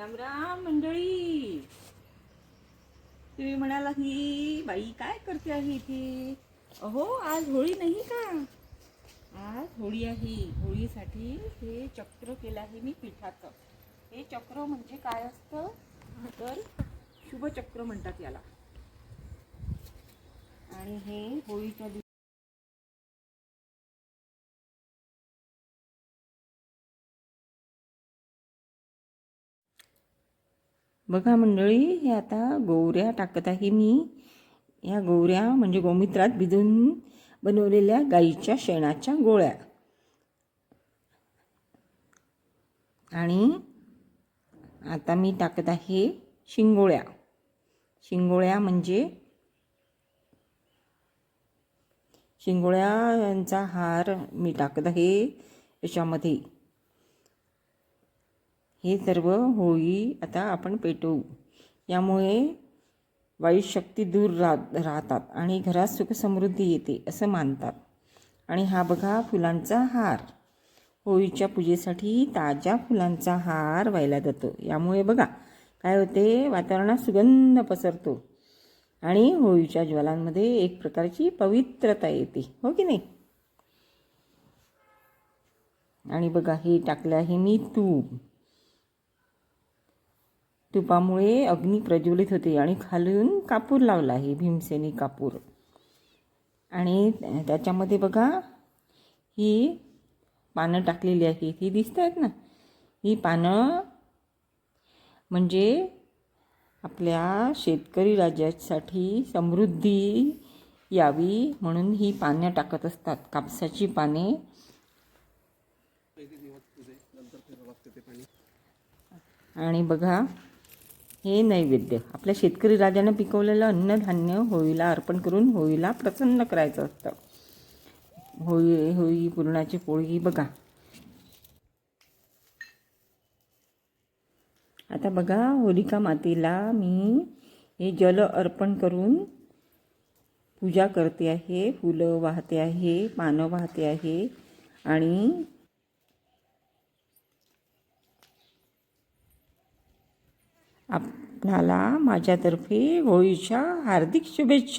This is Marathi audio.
राम राम मंडळी. तुम्ही म्हणाला ही बाई काय करते आहे इथे? अहो आज होळी नाही का? आज होळी आहे. होळीसाठी हे चक्र केलं आहे मी पिठाचं. हे चक्र म्हणजे काय असतं? तर शुभचक्र म्हणतात याला. आणि हे होळीच्या बघा मंडळी हे आता गोवऱ्या टाकत आहे मी. या गोवऱ्या म्हणजे गोमित्रात भिजून बनवलेल्या गाईच्या शेणाच्या गोळ्या. आणि आता मी टाकत आहे शिंगोळ्या. शिंगोळ्या म्हणजे शिंगोळ्यांचा हार मी टाकत आहे याच्यामध्ये. हे सर्व होळी आता आपण पेटवू. यामुळे वाईट शक्ती दूर राह राहतात आणि घरात सुखसमृद्धी येते असं मानतात. आणि हा बघा फुलांचा हार. होळीच्या पूजेसाठी ताज्या फुलांचा हार व्हायला जातो. यामुळे बघा काय होते? वातावरणात सुगंध पसरतो. आणि होळीच्या ज्वालांमध्ये एक प्रकारची पवित्रता येते. हो की नाही? आणि बघा हे टाकलं आहे मी तूप. तुपामुळे अग्नी प्रज्वलित होते आणि खालून कापूर लावला आहे भीमसेनी कापूर. आणि त्याच्यामध्ये बघा ही पानं टाकलेली आहेत. ही दिसत आहेत ना? ही पानं म्हणजे आपल्या शेतकरी राज्यासाठी समृद्धी यावी म्हणून ही पानं टाकत असतात. कापसाची पाने. आणि बघा हे नैवेद्य. आपल्या शेतकरी राजानं पिकवलेलं अन्नधान्य होळीला अर्पण करून होळीला प्रसन्न करायचं असतं. होळी होळी पुरणाची पोळी बघा. आता बघा होलिका मातेला मी हे जल अर्पण करून पूजा करते आहे. फुलं वाहते आहे पानं वाहते आहे आणि आपणाला माझ्यातर्फे होळीच्या हार्दिक शुभेच्छा.